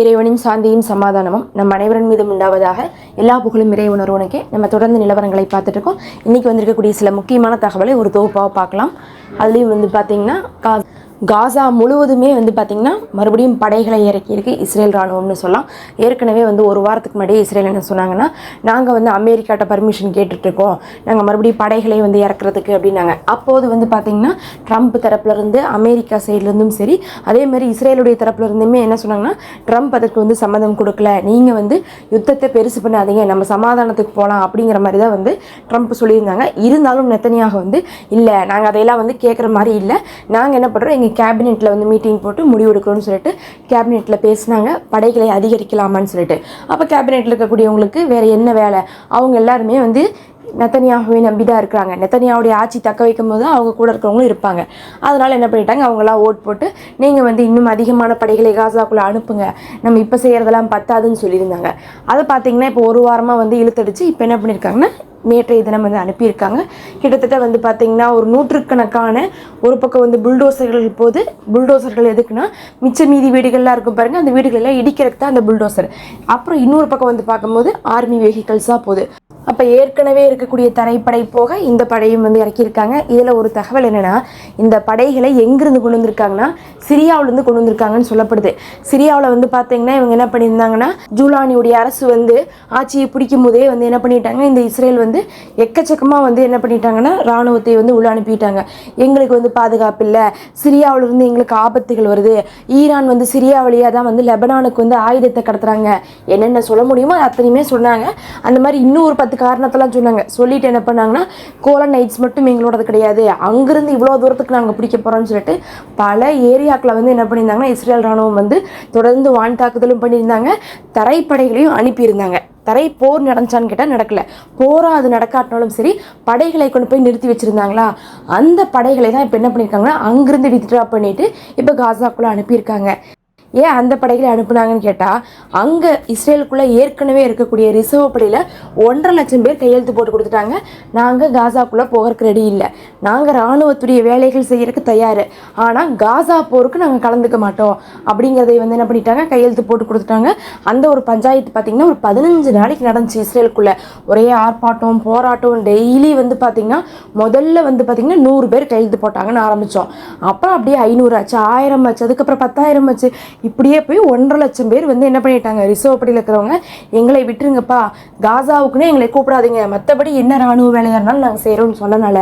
இறைவனின் சாந்தியும் சமாதானமும் நம் அனைவரின் மீதும் உண்டாவதாக எல்லா புகழும் இறை உணர்வுனக்கே நம்ம தொடர்ந்து நிலவரங்களை பார்த்துட்டு இருக்கோம். இன்னைக்கு வந்திருக்கக்கூடிய சில முக்கியமான தகவலை ஒரு தொகுப்பாக பார்க்கலாம். அதுலேயும் வந்து பார்த்திங்கன்னா கா காசா முழுவதுமே வந்து பார்த்திங்கன்னா மறுபடியும் படைகளை இறக்கியிருக்கு. இஸ்ரேல் ராணுவம்னு சொல்லலாம். ஏற்கனவே வந்து ஒரு வாரத்துக்கு முன்னாடியே இஸ்ரேல் என்ன சொன்னாங்கன்னா நாங்கள் வந்து அமெரிக்காட்ட பர்மிஷன் கேட்டுட்ருக்கோம் நாங்கள் மறுபடியும் படைகளை வந்து இறக்குறதுக்கு அப்படின்னாங்க. அப்போது வந்து பார்த்திங்கன்னா ட்ரம்ப் தரப்புலேருந்து அமெரிக்கா சைட்லேருந்தும் சரி அதே மாதிரி இஸ்ரேலுடைய தரப்புலேருந்துமே என்ன சொன்னாங்கன்னா ட்ரம்ப் அதற்கு வந்து சம்மதம் கொடுக்கல. நீங்கள் வந்து யுத்தத்தை பெருசு பண்ணாதீங்க. நம்ம சமாதானத்துக்கு போகலாம் அப்படிங்கிற மாதிரி தான் வந்து ட்ரம்ப் சொல்லியிருந்தாங்க. இருந்தாலும் நெத்தனியாக வந்து இல்லை நாங்கள் அதையெல்லாம் வந்து கேட்குற மாதிரி இல்லை. நாங்கள் என்ன பண்ணுறோம் எங்கள் கேபினெட்டில் வந்து மீட்டிங் போட்டு முடிவு எடுக்கிறோம்னு சொல்லிட்டு கேபினெட்டில் பேசினாங்க. படைகளை அதிகரிக்கலாமான்னு சொல்லிட்டு. அப்போ கேபினெட்டில் இருக்கக்கூடியவங்களுக்கு வேறு என்ன வேலை? அவங்க எல்லாருமே வந்து நெத்தனியாகவே நம்பி தான் இருக்கிறாங்க. நெத்தனியாவுடைய ஆட்சி தக்க வைக்கும் போது அவங்க கூட இருக்கிறவங்களும் இருப்பாங்க. அதனால் என்ன பண்ணிட்டாங்க? அவங்களாம் ஓட் போட்டு நீங்கள் வந்து இன்னும் அதிகமான படைகளை காசாக்குள்ளே அனுப்புங்க. நம்ம இப்போ செய்கிறதெல்லாம் பத்தாதுன்னு சொல்லியிருந்தாங்க. அதை பார்த்தீங்கன்னா இப்போ ஒரு வாரமாக வந்து இழுத்தடிச்சு இப்போ என்ன பண்ணியிருக்காங்கன்னா நேற்றைய தினம் வந்து அனுப்பியிருக்காங்க. கிட்டத்தட்ட வந்து பார்த்திங்கன்னா ஒரு நூற்றுக்கணக்கான ஒரு பக்கம் வந்து புல்டோசர்கள் போது புல்டோசர்கள் எதுக்குன்னா மிச்ச மீதி வீடுகள்லாம் இருக்கும் பாருங்கள் அந்த வீடுகளெல்லாம் இடிக்கிறதுக்கு தான் அந்த புல்டோசர். அப்புறம் இன்னொரு பக்கம் வந்து பார்க்கும்போது ஆர்மி வெஹிக்கல்ஸாக போகுது. அப்போ ஏற்கனவே இருக்கக்கூடிய தரைப்படை போக இந்த படையும் வந்து இறக்கியிருக்காங்க. இதில் ஒரு தகவல் என்னென்னா இந்த படைகளை எங்கேருந்து கொண்டு வந்திருக்காங்கன்னா சிரியாவிலேருந்து கொண்டு வந்திருக்காங்கன்னு சொல்லப்படுது. சிரியாவில் வந்து பார்த்தீங்கன்னா இவங்க என்ன பண்ணியிருந்தாங்கன்னா ஜூலானியுடைய அரசு வந்து ஆட்சியை பிடிக்கும் போதே வந்து என்ன பண்ணிட்டாங்க இந்த இஸ்ரேல் வந்து எக்கச்சக்கமாக வந்து என்ன பண்ணிட்டாங்கன்னா இராணுவத்தை வந்து உள்ள அனுப்பிட்டாங்க. எங்களுக்கு வந்து பாதுகாப்பு இல்லை. சிரியாவிலிருந்து எங்களுக்கு ஆபத்துகள் வருது. ஈரான் வந்து சிரியா வழியாக தான் வந்து லெபனானுக்கு வந்து ஆயுதத்தை கடத்துறாங்க. என்னென்ன சொல்ல முடியுமோ அது அத்தனையுமே சொன்னாங்க. அந்த மாதிரி இன்னும் ஒரு பத்து காரணத்தெல்லாம் சொன்னாங்க. சொல்லிட்டு என்ன பண்ணாங்கன்னா கோலன் நைட்ஸ் மட்டும் எங்களோடது கிடையாது. அங்கேருந்து இவ்வளோ தூரத்துக்கு நாங்கள் பிடிக்க போகிறோம்னு சொல்லிட்டு பல ஏரியாக்களை வந்து என்ன பண்ணியிருந்தாங்கன்னா இஸ்ரேல் ராணுவம் வந்து தொடர்ந்து வான் தாக்குதலும் பண்ணியிருந்தாங்க. தரைப்படைகளையும் அனுப்பியிருந்தாங்க. தரை போர் நடந்துச்சான்னு கேட்டால் நடக்கல. போராக அது நடக்காட்டினாலும் சரி படைகளை கொண்டு போய் நிறுத்தி வச்சுருந்தாங்களா? அந்த படைகளை தான் இப்போ என்ன பண்ணியிருக்காங்கன்னா அங்கேருந்து வித்ட்ரா பண்ணிவிட்டு இப்போ காசாக்குள்ளே அனுப்பியிருக்காங்க. ஏன் அந்த படைகளை அனுப்புனாங்கன்னு கேட்டால் அங்கே இஸ்ரேலுக்குள்ளே ஏற்கனவே இருக்கக்கூடிய ரிசர்வ் படையில் ஒன்றரை லட்சம் பேர் கையெழுத்து போட்டு கொடுத்துட்டாங்க. நாங்கள் காசாக்குள்ளே போகிறக்கு ரெடி இல்லை. நாங்கள் இராணுவத்துடைய வேலைகள் செய்கிறதுக்கு தயார். ஆனால் காசா போருக்கு நாங்கள் கலந்துக்க மாட்டோம். அப்படிங்கிறதை வந்து என்ன பண்ணிட்டாங்க? கையெழுத்து போட்டு கொடுத்துட்டாங்க. அந்த ஒரு பஞ்சாயத்து பார்த்திங்கன்னா ஒரு பதினஞ்சு நாளைக்கு நடந்துச்சு இஸ்ரேலுக்குள்ளே. ஒரே ஆர்ப்பாட்டம் போராட்டம் டெய்லி வந்து பார்த்திங்கன்னா முதல்ல வந்து பார்த்திங்கன்னா நூறு பேர் கையெழுத்து போட்டாங்கன்னு ஆரம்பித்தோம் அப்புறம் அப்படியே ஐநூறு ஆச்சு ஆயிரம் ஆச்சு அதுக்கப்புறம் பத்தாயிரம் ஆச்சு. இப்படியே போய் ஒன்றரை லட்சம் பேர் வந்து என்ன பண்ணிட்டாங்க? ரிசர்வ் படையில் இருக்கிறவங்க எங்களை விட்டுருங்கப்பா. காசாவுக்குன்னு எங்களை கூப்பிடாதீங்க. மற்றபடி என்ன ராணுவ வேலையாக இருந்தாலும் நாங்கள் செய்கிறோம்னு சொன்னனால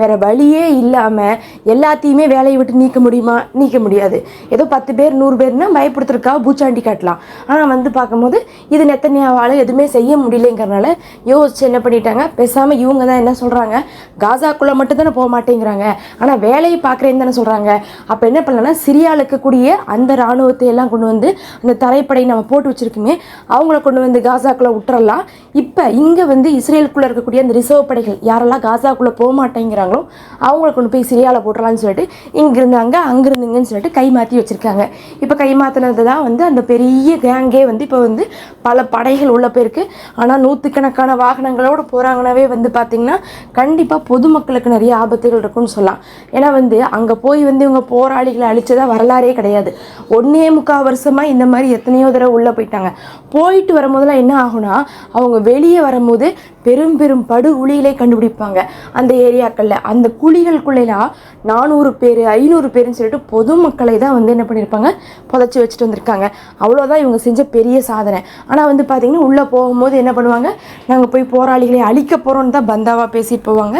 வேறு வழியே இல்லாமல் எல்லாத்தையுமே வேலையை விட்டு நீக்க முடியுமா? நீக்க முடியாது. ஏதோ பத்து பேர் நூறு பேர்னா பயப்படுத்துறதுக்காக பூச்சாண்டி காட்டலாம். ஆனால் வந்து பார்க்கும்போது இது நெத்தனியாவால் எதுவுமே செய்ய முடியலைங்கிறனால யோசிச்சு என்ன பண்ணிட்டாங்க? பேசாமல் இவங்க தான் என்ன சொல்கிறாங்க காசாக்குள்ளே மட்டும் தானே போக மாட்டேங்கிறாங்க. ஆனால் வேலையை பார்க்குறேன்னு தானே சொல்கிறாங்க அப்போ என்ன பண்ணலாம்னா சிரியாவில் இருக்கக்கூடிய அந்த இராணுவ எல்லாம் கொண்டு வந்து அந்த தரைப்படை நம்ம போட்டு வச்சுருக்குமே அவங்கள கொண்டு வந்து காசாக்குள்ளே விட்டுறலாம் இப்போ இங்கே வந்து இஸ்ரேலுக்குள்ளே இருக்கக்கூடிய அந்த ரிசர்வ் படைகள் யாரெல்லாம் காசாக்குள்ளே போக மாட்டேங்கிறாங்களோ அவங்கள கொண்டு போய் சிரியாவில் போட்டுறலாம்னு சொல்லிட்டு இங்கே இருந்தாங்க அங்கே இருந்துங்கன்னு சொல்லிட்டு கை மாற்றி வச்சுருக்காங்க. இப்போ கை மாற்றினது தான் வந்து அந்த பெரிய கேங்கே வந்து இப்போ வந்து பல படைகள் உள்ள போயிருக்கு. ஆனால் நூற்றுக்கணக்கான வாகனங்களோடு போகிறாங்கனாவே வந்து பார்த்திங்கன்னா கண்டிப்பாக பொதுமக்களுக்கு நிறைய ஆபத்துகள் இருக்கும்னு சொல்லலாம். ஏன்னா வந்து அங்கே போய் வந்து இவங்க போராளிகளை அழிச்சதாக வரலாறே கிடையாது. ஒன்றே முக்கால் வருஷமாக இந்த மாதிரி எத்தனையோ தடவை உள்ளே போயிட்டாங்க. போயிட்டு வரும்போதெல்லாம் என்ன ஆகும்னா அவங்க வெளியே வரும்போது பெரும் பெரும் படு குழிகளை கண்டுபிடிப்பாங்க. அந்த ஏரியாக்களில் அந்த குழிகளுக்குள்ளெல்லாம் நானூறு பேர் ஐநூறு பேருன்னு சொல்லிட்டு பொதுமக்களை தான் வந்து என்ன பண்ணியிருப்பாங்க புதைச்சி வச்சுட்டு வந்திருக்காங்க. அவ்வளோதான் இவங்க செஞ்ச பெரிய சாதனை. ஆனால் வந்து பார்த்திங்கன்னா உள்ளே போகும்போது என்ன பண்ணுவாங்க நாங்கள் போய் போராளிகளை அழிக்க போகிறோன்னு தான் பந்தாவாக பேசிட்டு போவாங்க.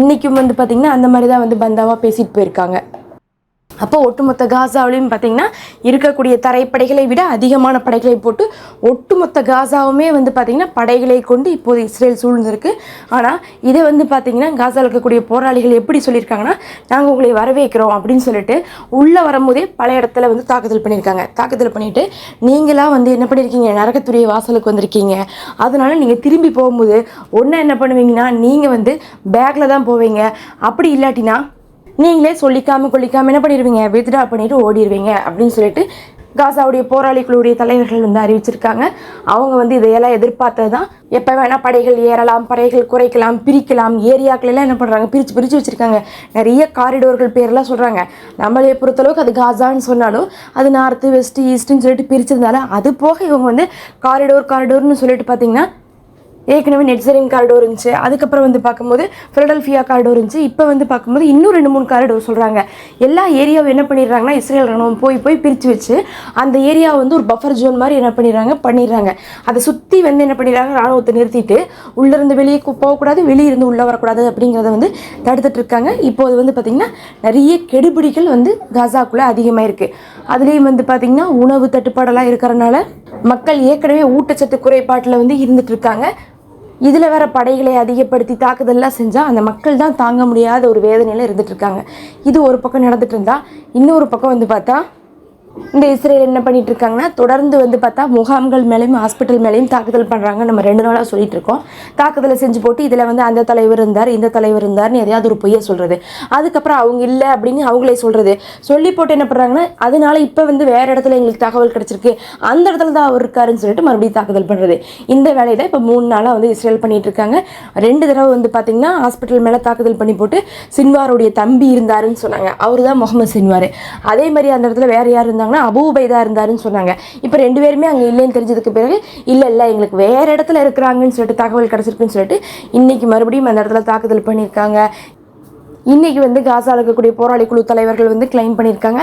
இன்றைக்கும் வந்து பார்த்திங்கன்னா அந்த மாதிரி தான் வந்து பந்தாவாக பேசிட்டு போயிருக்காங்க. அப்போ ஒட்டுமொத்த காசாவிலையும் பார்த்தீங்கன்னா இருக்கக்கூடிய தரைப்படைகளை விட அதிகமான படைகளை போட்டு ஒட்டுமொத்த காசாவுமே வந்து பார்த்திங்கன்னா படைகளை கொண்டு இப்போது இஸ்ரேல் சூழ்ந்திருக்கு. ஆனால் இதை வந்து பார்த்திங்கன்னா காசாவில் இருக்கக்கூடிய போராளிகள் எப்படி சொல்லியிருக்காங்கன்னா நாங்கள் உங்களை வரவேற்கிறோம் அப்படின்னு சொல்லிட்டு உள்ளே வரும்போதே பல இடத்துல வந்து தாக்குதல் பண்ணியிருக்காங்க. தாக்குதல் பண்ணிவிட்டு நீங்களாம் வந்து என்ன பண்ணியிருக்கீங்க? நரகத்துடைய வாசலுக்கு வந்திருக்கீங்க. அதனால் நீங்கள் திரும்பி போகும்போது ஒன்றை என்ன பண்ணுவீங்கன்னா நீங்கள் வந்து பேக்கில் தான் போவீங்க. அப்படி இல்லாட்டினா நீங்களே சொல்லிக்காம கொள்ளிக்காமல் என்ன பண்ணிடுவீங்க வித்ட்ரா பண்ணிட்டு ஓடிடுவீங்க அப்படின்னு சொல்லிட்டு காசாவுடைய போராளிகளுடைய தலைவர்கள் வந்து அறிவிச்சிருக்காங்க. அவங்க வந்து இதையெல்லாம் எதிர்பார்த்தது தான் எப்போ வேணால் படைகள் ஏறலாம் படைகள் குறைக்கலாம் பிரிக்கலாம் ஏரியாக்கள் எல்லாம் என்ன பண்ணுறாங்க பிரித்து பிரித்து வச்சுருக்காங்க. நிறைய காரிடோர்கள் பேரெலாம் சொல்கிறாங்க நம்மளை பொறுத்தளவுக்கு அது காசான்னு சொன்னாலும் அது நார்த்து வெஸ்ட்டு ஈஸ்ட்டுன்னு சொல்லிட்டு பிரிச்சிருந்தாலும் அது போக இவங்க வந்து காரிடோர் காரிடோர்னு சொல்லிட்டு பார்த்திங்கன்னா ஏற்கனவே நெட்சரிங் கார்டோ இருந்துச்சு. அதுக்கப்புறம் வந்து பார்க்கும்போது ஃபிலடல்ஃபியா கார்டோ இருந்துச்சு. இப்போ வந்து பார்க்கும்போது இன்னும் ரெண்டு மூணு கார்டோ சொல்கிறாங்க எல்லா ஏரியாவும் என்ன பண்ணிடுறாங்கன்னா இஸ்ரேல் ராணுவம் போய் போய் பிரித்து வச்சு அந்த ஏரியாவை வந்து ஒரு பஃபர் ஜோன் மாதிரி என்ன பண்ணிடுறாங்க பண்ணிடுறாங்க. அதை சுற்றி வந்து என்ன பண்ணிடுறாங்க ராணுவத்தை நிறுத்திட்டு உள்ளேருந்து வெளியே போகக்கூடாது வெளியே இருந்து உள்ளே வரக்கூடாது அப்படிங்கிறத வந்து தடுத்துட்டு இருக்காங்க. இப்போது வந்து பார்த்திங்கன்னா நிறைய கெடுபிடிகள் வந்து காசாக்குள்ளே அதிகமாக இருக்குது அதுலேயும் வந்து பார்த்திங்கன்னா உணவு தட்டுப்பாடெல்லாம் இருக்கிறனால மக்கள் ஏற்கனவே ஊட்டச்சத்து குறைபாட்டில் வந்து இருந்துட்டு இருக்காங்க. இதில் வேற படைகளை அதிகப்படுத்தி தாக்குதல்லாம் செஞ்சால் அந்த மக்கள் தான் தாங்க முடியாத ஒரு வேதனையில் இருந்துட்டு இருக்காங்க. இது ஒரு பக்கம் நடந்துகிட்டு இருந்தால் இன்னொரு பக்கம் வந்து பார்த்தா இந்த இஸ்ரேல் என்ன பண்ணிட்டு இருக்காங்கன்னா தொடர்ந்து வந்து பார்த்தா முகாம்கள் மேலேயும் ஹாஸ்பிட்டல் மேலேயும் தாக்குதல் பண்ணுறாங்க நம்ம ரெண்டு நாளாக சொல்லிட்டு இருக்கோம் தாக்குதலை செஞ்சு போட்டு இதில் வந்து அந்த தலைவர் இருந்தார் இந்த தலைவர் இருந்தார்னு எதையாவது ஒரு பொய்யை சொல்கிறது அதுக்கப்புறம் அவங்க இல்லை அப்படின்னு அவங்களே சொல்கிறது சொல்லி போட்டு என்ன பண்ணுறாங்கன்னா அதனால இப்போ வந்து வேறு இடத்துல எங்களுக்கு தகவல் கிடச்சிருக்கு. அந்த இடத்துல தான் அவர் இருக்காருன்னு சொல்லிட்டு மறுபடியும் தாக்குதல் பண்ணுறது இந்த வேலையில் இப்போ மூணு நாளாக வந்து இஸ்ரேல் பண்ணிட்டு இருக்காங்க ரெண்டு தடவை வந்து பார்த்தீங்கன்னா ஹாஸ்பிட்டல் மேலே தாக்குதல் பண்ணி போட்டு சின்வாருடைய தம்பி இருந்தாருன்னு சொன்னாங்க. அவர் தான் முகமது சின்வார். அதே மாதிரி அந்த இடத்துல வேறு யார் இருந்தாங்கன்னா அபு அபூபைதா இருந்தாருன்னு சொன்னாங்க. இப்போ ரெண்டு பேருமே அங்கே இல்லைன்னு தெரிஞ்சதுக்கு பிறகு இல்லை இல்லை எங்களுக்கு வேற இடத்துல இருக்கிறாங்கன்னு சொல்லிட்டு தகவல் கிடச்சிருக்குன்னு சொல்லிட்டு இன்னைக்கு மறுபடியும் அந்த இடத்துல தாக்குதல் பண்ணியிருக்காங்க. இன்னைக்கு வந்து காசாவில் இருக்கக்கூடிய போராளி குழு தலைவர்கள் வந்து கிளைம் பண்ணியிருக்காங்க.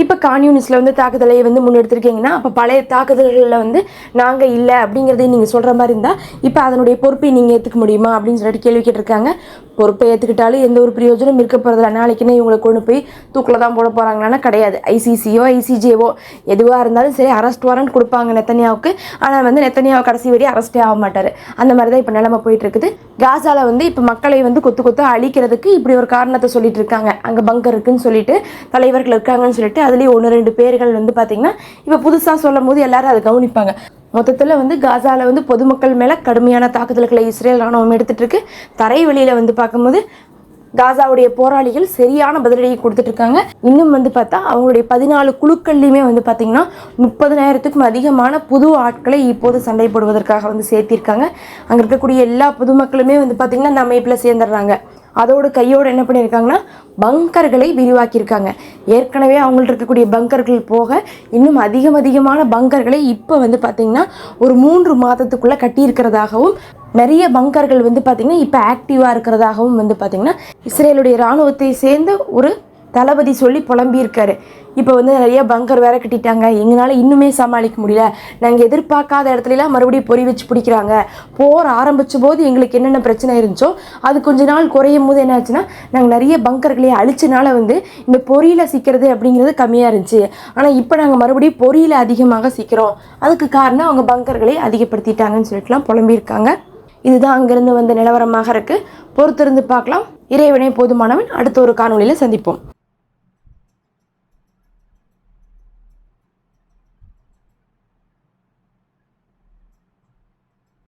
இப்போ கான்யூனிஸ்டில் வந்து தாக்குதலை வந்து முன்னெடுத்திருக்கீங்கன்னா அப்போ பழைய தாக்குதல்களில் வந்து நாங்கள் இல்லை அப்படிங்கிறதையும் நீங்கள் சொல்கிற மாதிரி இருந்தால் இப்போ அதனுடைய பொறுப்பை நீங்கள் ஏற்றுக்க முடியுமா அப்படின்னு சொல்லிட்டு கேள்வி கேட்டிருக்காங்க. பொறுப்பை ஏற்றுக்கிட்டாலும் எந்த ஒரு பிரயோஜனம் இருக்க போகிறதில்ல நாளைக்குன்னு இவங்களை கொண்டு போய் தூக்கில் தான் போட போகிறாங்களான்னா கிடையாது. ஐசிசியோ ஐசிஜேவோ எதுவாக இருந்தாலும் சரி அரெஸ்ட் வாரண்ட் கொடுப்பாங்க நெத்தனியாவுக்கு. ஆனால் வந்து நெத்தனியாவை கடைசி வரையும் அரெஸ்டே ஆக மாட்டார். அந்த மாதிரி தான் இப்போ நிலைமை போயிட்டுருக்குது. காசாவில் வந்து இப்போ மக்களை வந்து கொத்து கொத்து அழிக்கிறதுக்கு இப்படி ஒரு காரணத்தை சொல்லிட்டு இருக்காங்க அங்கே பங்கர் இருக்குன்னு சொல்லிட்டு தலைவர்கள் இருக்காங்கன்னு சொல்லிட்டு அதுலேயும் ஒன்று ரெண்டு பேர்கள் வந்து பார்த்தீங்கன்னா இப்போ புதுசாக சொல்லும் போது எல்லோரும் அதை கவனிப்பாங்க. மொத்தத்தில் வந்து காசாவில் வந்து பொதுமக்கள் மேலே கடுமையான தாக்குதல்களை இஸ்ரேல் ராணுவம் எடுத்துகிட்டு இருக்கு தரை வெளியில் வந்து பார்க்கும்போது காசாவுடைய போராளிகள் சரியான பதிலடியை கொடுத்துட்ருக்காங்க இன்னும் வந்து பார்த்தா அவங்களுடைய பதினாலு குழுக்கள்லையுமே வந்து பார்த்தீங்கன்னா முப்பதினாயிரத்துக்கும் அதிகமான புது ஆட்களை இப்போது சண்டை போடுவதற்காக வந்து சேர்த்திருக்காங்க. அங்கே இருக்கக்கூடிய எல்லா பொதுமக்களுமே வந்து பார்த்தீங்கன்னா இந்த அமைப்பில் சேர்ந்துடுறாங்க. அதோடு கையோடு என்ன பண்ணியிருக்காங்கன்னா பங்கர்களை விரிவாக்கியிருக்காங்க. ஏற்கனவே அவங்கள்ட்ட இருக்கக்கூடிய பங்கர்கள் போக இன்னும் அதிகம் அதிகமான பங்கர்களை இப்போ வந்து பார்த்திங்கன்னா ஒரு மூன்று மாதத்துக்குள்ளே கட்டியிருக்கிறதாகவும் நிறைய பங்கர்கள் வந்து பார்த்திங்கன்னா இப்போ ஆக்டிவாக இருக்கிறதாகவும் வந்து பார்த்திங்கன்னா இஸ்ரேலுடைய இராணுவத்தை சேர்ந்த ஒரு தளபதி சொல்லி புலம்பியிருக்காரு. இப்போ வந்து நிறைய பங்கர் வேற கட்டிட்டாங்க. எங்களால் இன்னுமே சமாளிக்க முடியல. நாங்கள் எதிர்பார்க்காத இடத்துலலாம் மறுபடியும் பொறி வச்சு பிடிக்கிறாங்க. போர் ஆரம்பித்த போது எங்களுக்கு என்னென்ன பிரச்சனை இருந்துச்சோ அது கொஞ்ச நாள் குறையும் போது என்ன ஆச்சுன்னா நாங்கள் நிறைய பங்கர்களை அழிச்சனால வந்து இந்த பொறியில் சிக்கிறது அப்படிங்கிறது கம்மியாக இருந்துச்சு. ஆனால் இப்போ நாங்கள் மறுபடியும் பொறியில் அதிகமாக சிக்கிறோம். அதுக்கு காரணம் அவங்க பங்கர்களை அதிகப்படுத்திட்டாங்கன்னு சொல்லிட்டுலாம் புலம்பியிருக்காங்க. இதுதான் அங்கேருந்து வந்த நிலவரமாக இருக்குது பொறுத்திருந்து பார்க்கலாம். இறைவனே போதுமானவன். அடுத்த ஒரு காணொலியில் சந்திப்போம்.